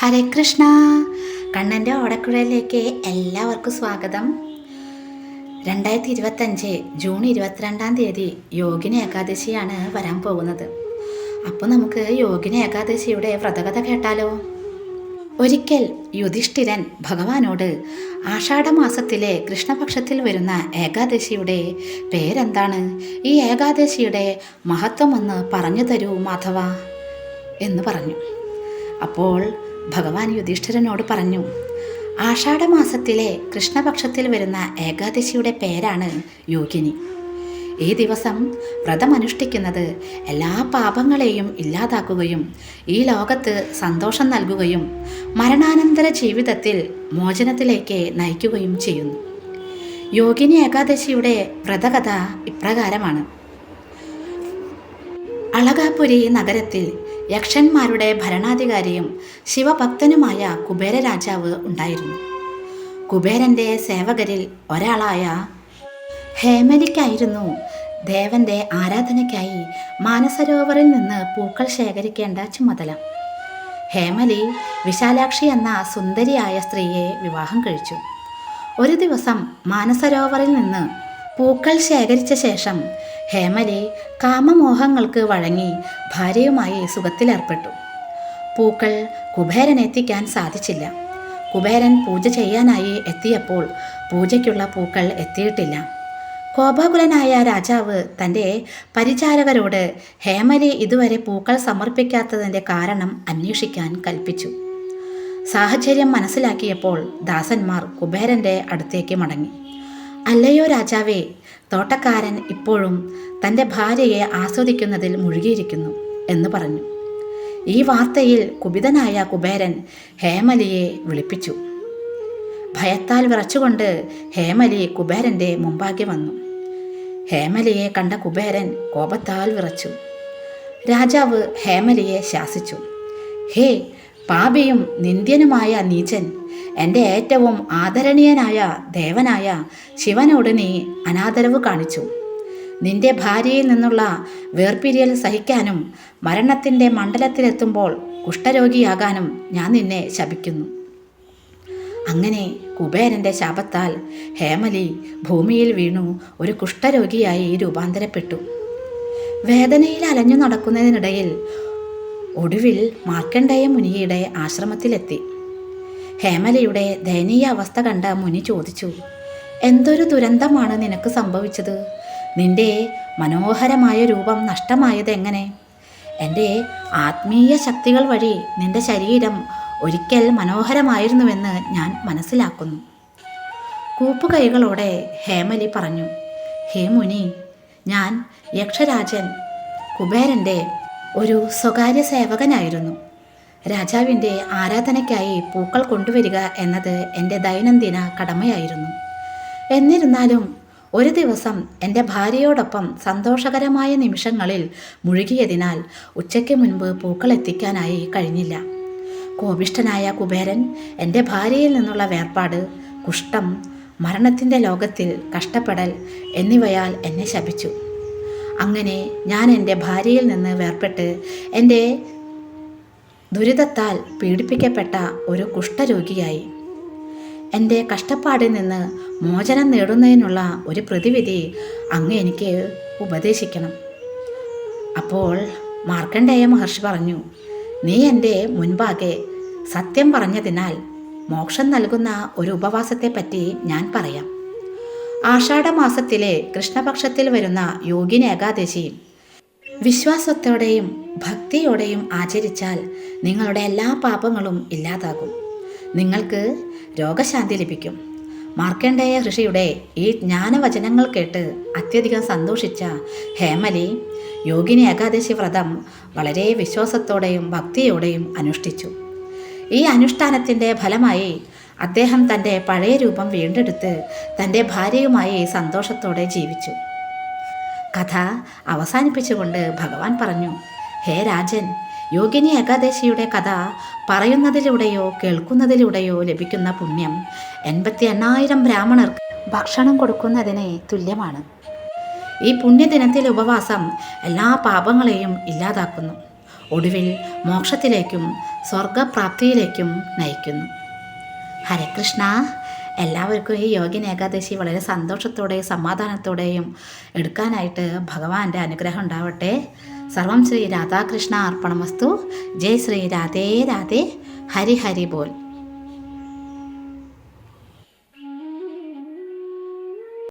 ഹരേ കൃഷ്ണ. കണ്ണന്റെ ഓടക്കുഴയിലേക്ക് എല്ലാവർക്കും സ്വാഗതം. രണ്ടായിരത്തി ഇരുപത്തഞ്ച് ജൂൺ ഇരുപത്തിരണ്ടാം തീയതി യോഗിനി ഏകാദശിയാണ് വരാൻ പോകുന്നത്. അപ്പോൾ നമുക്ക് യോഗിനി ഏകാദശിയുടെ വ്രതകഥ കേട്ടാലോ? ഒരിക്കൽ യുധിഷ്ഠിരൻ ഭഗവാനോട് ആഷാഢമാസത്തിലെ കൃഷ്ണപക്ഷത്തിൽ വരുന്ന ഏകാദശിയുടെ പേരെന്താണ്? ഈ ഏകാദശിയുടെ മഹത്വം ഒന്ന് പറഞ്ഞു തരൂ മാധവ എന്ന് പറഞ്ഞു. അപ്പോൾ ഭഗവാൻ യുധിഷ്ഠിരനോട് പറഞ്ഞു ആഷാഢമാസത്തിലെ കൃഷ്ണപക്ഷത്തിൽ വരുന്ന ഏകാദശിയുടെ പേരാണ് യോഗിനി. ഈ ദിവസം വ്രതമനുഷ്ഠിക്കുന്നത് എല്ലാ പാപങ്ങളെയും ഇല്ലാതാക്കുകയും ഈ ലോകത്ത് സന്തോഷം നൽകുകയും മരണാനന്തര ജീവിതത്തിൽ മോചനത്തിലേക്ക് നയിക്കുകയും ചെയ്യുന്നു. യോഗിനി ഏകാദശിയുടെ വ്രതകഥ ഇപ്രകാരമാണ്. അളകാപുരി നഗരത്തിൽ യക്ഷന്മാരുടെ ഭരണാധികാരിയും ശിവഭക്തനുമായ കുബേര രാജാവ് ഉണ്ടായിരുന്നു. കുബേരന്റെ സേവകരിൽ ഒരാളായ ഹേമലിക്കായിരുന്നു ദേവന്റെ ആരാധനയ്ക്കായി മാനസരോവറിൽ നിന്ന് പൂക്കൾ ശേഖരിക്കേണ്ട ചുമതല. ഹേമലി വിശാലാക്ഷി എന്ന സുന്ദരിയായ സ്ത്രീയെ വിവാഹം കഴിച്ചു. ഒരു ദിവസം മാനസരോവറിൽ നിന്ന് പൂക്കൾ ശേഖരിച്ച ശേഷം ഹേമലി കാമമോഹങ്ങൾക്ക് വഴങ്ങി ഭാര്യയുമായി സുഖത്തിലേർപ്പെട്ടു. പൂക്കൾ കുബേരൻ എത്തിക്കാൻ സാധിച്ചില്ല. കുബേരൻ പൂജ ചെയ്യാനായി എത്തിയപ്പോൾ പൂജയ്ക്കുള്ള പൂക്കൾ എത്തിയിട്ടില്ല. കോപാകുലനായ രാജാവ് തന്റെ പരിചാരകരോട് ഹേമലി ഇതുവരെ പൂക്കൾ സമർപ്പിക്കാത്തതിന്റെ കാരണം അന്വേഷിക്കാൻ കൽപ്പിച്ചു. സാഹചര്യം മനസ്സിലാക്കിയപ്പോൾ ദാസന്മാർ കുബേരന്റെ അടുത്തേക്ക് മടങ്ങി. അല്ലയോ രാജാവേ തോട്ടക്കാരൻ ഇപ്പോഴും തന്റെ ഭാര്യയെ ആസ്വദിക്കുന്നതിൽ മുഴുകിയിരിക്കുന്നു എന്ന് പറഞ്ഞു. ഈ വാർത്തയിൽ കുപിതനായ കുബേരൻ ഹേമലിയെ വിളിപ്പിച്ചു. ഭയത്താൽ വിറച്ചുകൊണ്ട് ഹേമലി കുബേരന്റെ മുമ്പാകെ വന്നു. ഹേമലിയെ കണ്ട കുബേരൻ കോപത്താൽ വിറച്ചു. രാജാവ് ഹേമലിയെ ശാസിച്ചു. ഹേ പാപിയും നിന്ദ്യനുമായ നീചൻ എന്റെ ഏറ്റവും ആദരണീയനായ ദേവനായ ശിവനോട് നീ അനാദരവ് കാണിച്ചു. നിന്റെ ഭാര്യയിൽ നിന്നുള്ള വേർപിരിയൽ സഹിക്കാനും മരണത്തിന്റെ മണ്ഡലത്തിലെത്തുമ്പോൾ കുഷ്ഠരോഗിയാകാനും ഞാൻ നിന്നെ ശപിക്കുന്നു. അങ്ങനെ കുബേരന്റെ ശാപത്താൽ ഹേമലി ഭൂമിയിൽ വീണു ഒരു കുഷ്ഠരോഗിയായി രൂപാന്തരപ്പെട്ടു. വേദനയിൽ അലഞ്ഞു നടക്കുന്നതിനിടയിൽ ഒടുവിൽ മാർക്കണ്ഡേയ മുനിയുടെ ആശ്രമത്തിലെത്തി. ഹേമലയുടെ ദയനീയ അവസ്ഥ കണ്ട മുനി ചോദിച്ചു എന്തൊരു ദുരന്തമാണ് നിനക്ക് സംഭവിച്ചത്? നിന്റെ മനോഹരമായ രൂപം നഷ്ടമായത് എങ്ങനെ? എന്റെ ആത്മീയ ശക്തികൾ വഴി നിന്റെ ശരീരം ഒരിക്കൽ മനോഹരമായിരുന്നുവെന്ന് ഞാൻ മനസ്സിലാക്കുന്നു. കൂപ്പുകൈകളോടെ ഹേമലി പറഞ്ഞു ഹേ മുനി ഞാൻ യക്ഷരാജൻ കുബേരന്റെ ഒരു സ്വകാര്യ സേവകനായിരുന്നു. രാജാവിന്റെ ആരാധനയ്ക്കായി പൂക്കൾ കൊണ്ടുവരിക എന്നത് എന്റെ ദൈനംദിന കടമയായിരുന്നു. എന്നിരുന്നാലും ഒരു ദിവസം എന്റെ ഭാര്യയോടൊപ്പം സന്തോഷകരമായ നിമിഷങ്ങളിൽ മുഴുകിയതിനാൽ ഉച്ചയ്ക്ക് മുൻപ് പൂക്കൾ എത്തിക്കാനായി കഴിഞ്ഞില്ല. കോപിഷ്ഠനായ കുബേരൻ എന്റെ ഭാര്യയിൽ നിന്നുള്ള വേർപാട് കുഷ്ഠം മരണത്തിന്റെ ലോകത്തിൽ കഷ്ടപ്പെടൽ എന്നിവയാൽ എന്നെ ശപിച്ചു. അങ്ങനെ ഞാൻ എന്റെ ഭാര്യയിൽ നിന്ന് വേർപെട്ട് എന്റെ ദുരിതത്താൽ പീഡിപ്പിക്കപ്പെട്ട ഒരു കുഷ്ഠരോഗിയായി. എന്റെ കഷ്ടപ്പാടിൽ നിന്ന് മോചനം നേടുന്നതിനുള്ള ഒരു പ്രതിവിധി അങ്ങ് എനിക്ക് ഉപദേശിക്കണം. അപ്പോൾ മാർക്കണ്ഡേയ മഹർഷി പറഞ്ഞു നീ എന്റെ മുൻപാകെ സത്യം പറഞ്ഞതിനാൽ മോക്ഷം നൽകുന്ന ഒരു ഉപവാസത്തെപ്പറ്റി ഞാൻ പറയാം. ആഷാഢമാസത്തിലെ കൃഷ്ണപക്ഷത്തിൽ വരുന്ന യോഗിനി ഏകാദശി വിശ്വാസത്തോടെയും ഭക്തിയോടെയും ആചരിച്ചാൽ നിങ്ങളുടെ എല്ലാ പാപങ്ങളും ഇല്ലാതാകും. നിങ്ങൾക്ക് രോഗശാന്തി ലഭിക്കും. മാർക്കണ്ഡേയ ഋഷിയുടെ ഈ ജ്ഞാനവചനങ്ങൾ കേട്ട് അത്യധികം സന്തോഷിച്ച ഹേമലി യോഗിനി ഏകാദശി വ്രതം വളരെ വിശ്വാസത്തോടെയും ഭക്തിയോടെയും അനുഷ്ഠിച്ചു. ഈ അനുഷ്ഠാനത്തിന്റെ ഫലമായി അദ്ദേഹം തന്റെ പഴയ രൂപം വീണ്ടെടുത്ത് തന്റെ ഭാര്യയുമായി സന്തോഷത്തോടെ ജീവിച്ചു. കഥ അവസാനിപ്പിച്ചുകൊണ്ട് ഭഗവാൻ പറഞ്ഞു ഹേ രാജൻ യോഗിനി ഏകാദശിയുടെ കഥ പറയുന്നതിലൂടെയോ കേൾക്കുന്നതിലൂടെയോ ലഭിക്കുന്ന പുണ്യം എൺപത്തി എണ്ണായിരം ബ്രാഹ്മണർക്ക് ഭക്ഷണം കൊടുക്കുന്നതിന് തുല്യമാണ്. ഈ പുണ്യദിനത്തിലെ ഉപവാസം എല്ലാ പാപങ്ങളെയും ഇല്ലാതാക്കുന്നു. ഒടുവിൽ മോക്ഷത്തിലേക്കും സ്വർഗപ്രാപ്തിയിലേക്കും നയിക്കുന്നു. ഹരേ കൃഷ്ണ എല്ലാവർക്കും ഈ യോഗിന് ഏകാദശി വളരെ സന്തോഷത്തോടെയും സമാധാനത്തോടെയും എടുക്കാനായിട്ട് ഭഗവാന്റെ അനുഗ്രഹം ഉണ്ടാവട്ടെ. സർവം ശ്രീ രാധാകൃഷ്ണ അർപ്പണമസ്തു. ജയ് ശ്രീ രാധേ രാധേ. ഹരി ഹരി ബോൽ.